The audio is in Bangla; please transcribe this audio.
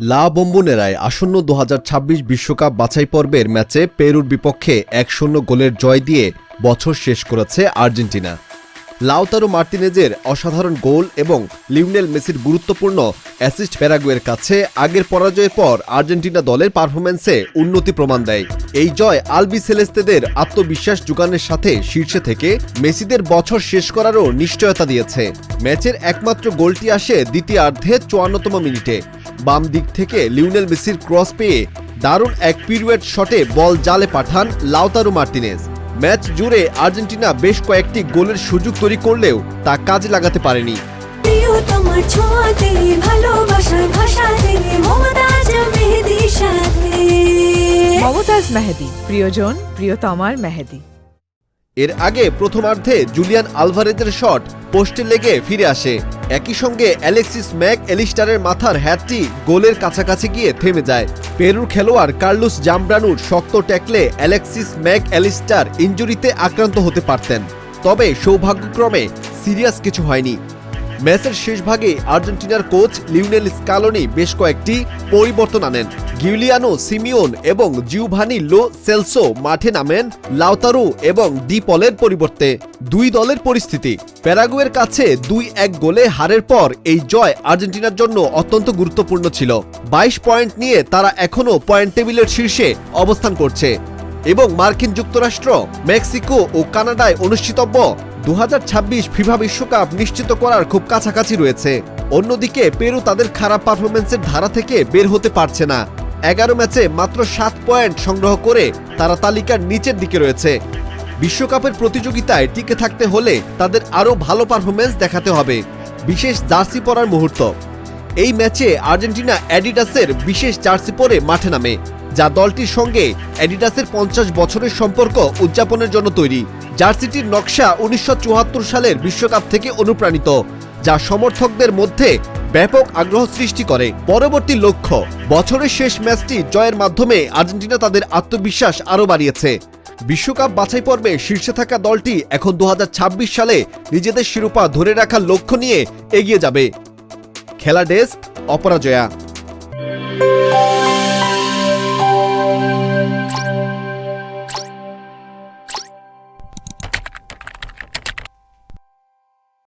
লা বম্বুনেরায় আসন্ন দু বিশ্বকাপ বাছাই পর্বের ম্যাচে পেরুর বিপক্ষে এক শূন্য গোলের জয় দিয়ে বছর শেষ করেছে আর্জেন্টিনা। লাউতারো মার্টিনেজের অসাধারণ গোল এবং লিওনেল মেসির গুরুত্বপূর্ণ অ্যাসিস্ট প্যারাগুয়ের কাছে আগের পরাজয়ের পর আর্জেন্টিনা দলের পারফরম্যান্সে উন্নতি প্রমাণ দেয়। এই জয় আলবি সেলেস্তেদের আত্মবিশ্বাস যোগানের সাথে শীর্ষে থেকে মেসিদের বছর শেষ করারও নিশ্চয়তা দিয়েছে। ম্যাচের একমাত্র গোলটি আসে দ্বিতীয়ার্ধে চুয়ান্নতম মিনিটে। বাম দিক থেকে লিওনেল মেসির ক্রস পেয়ে দারুণ এক পিরুয়েট শটে বল জালে পাঠান লাউতারো মার্টিনেজ। ম্যাচ জুড়ে আর্জেন্টিনা বেশ কয়েকটি গোলের সুযোগ তৈরি করলেও তা কাজে লাগাতে পারেনি। মমতাজ মেহেদি প্রিয়জন প্রিয়তমার মেহেদি। এর আগে প্রথমার্ধে জুলিয়ান আলভারেজের শট পোস্টে লেগে ফিরে আসে। একই সঙ্গে অ্যালেক্সিস ম্যাক এলিস্টারের মাথার হ্যাটটি গোলের কাছাকাছি গিয়ে থেমে যায়। পেরুর খেলোয়াড় কার্লুস জামব্রানুর শক্ত ট্যাকলে অ্যালেক্সিস ম্যাক অ্যালিস্টার ইঞ্জুরিতে আক্রান্ত হতে পারতেন। তবে সৌভাগ্যক্রমে সিরিয়াস কিছু হয়নি। ম্যাচের শেষ ভাগে আর্জেন্টিনার কোচ লিওনেল স্কালোনি বেশ কয়েকটি পরিবর্তন আনেন। গিউলিয়ানো সিমিওন এবং জিউভানি লো সেলসো মাঠে নামেন লাউতারু এবং ডিপলের পরিবর্তে। দুই দলের পরিস্থিতি। প্যারাগুয়ের কাছে দুই এক গোলে হারের পর এই জয় আর্জেন্টিনার জন্য অত্যন্ত গুরুত্বপূর্ণ ছিল। বাইশ পয়েন্ট নিয়ে তারা এখনও পয়েন্ট টেবিলের শীর্ষে অবস্থান করছে। এবং মার্কিন যুক্তরাষ্ট্র, মেক্সিকো ও কানাডায় অনুষ্ঠিতব্য দু হাজার ছাব্বিশ ফিফা বিশ্বকাপ নিশ্চিত করার খুব কাছাকাছি রয়েছে। অন্যদিকে পেরু তাদের খারাপ পারফরমেন্সের ধারা থেকে বের হতে পারছে না। এগারো ম্যাচে মাত্র সাত পয়েন্ট সংগ্রহ করে তারা তালিকার নিচের দিকে রয়েছে। বিশ্বকাপের প্রতিযোগিতায় টিকে থাকতে হলে তাদের আরও ভালো পারফরমেন্স দেখাতে হবে, বিশেষ জার্সি পরার মুহূর্ত। এই ম্যাচে আর্জেন্টিনা অ্যাডিডাসের বিশেষ জার্সি পরে মাঠে নামে, যা দলটির সঙ্গে অ্যাডিডাসের পঞ্চাশ বছরের সম্পর্ক উদযাপনের জন্য তৈরি। জার্সিটির নকশা উনিশশো সালের বিশ্বকাপ থেকে অনুপ্রাণিত, যা সমর্থকদের মধ্যে ব্যাপক আগ্রহ সৃষ্টি করে। পরবর্তী লক্ষ্য, বছরের শেষ ম্যাচটি জয়ের মাধ্যমে আর্জেন্টিনা তাদের আত্মবিশ্বাস আরও বাড়িয়েছে। বিশ্বকাপ বাছাই পর্বে শীর্ষে থাকা দলটি এখন দু হাজার ছাব্বিশ সালে নিজেদের শিরোপা ধরে রাখার লক্ষ্য নিয়ে এগিয়ে যাবে। খেলা ডেস্ক, অপরাজয়া।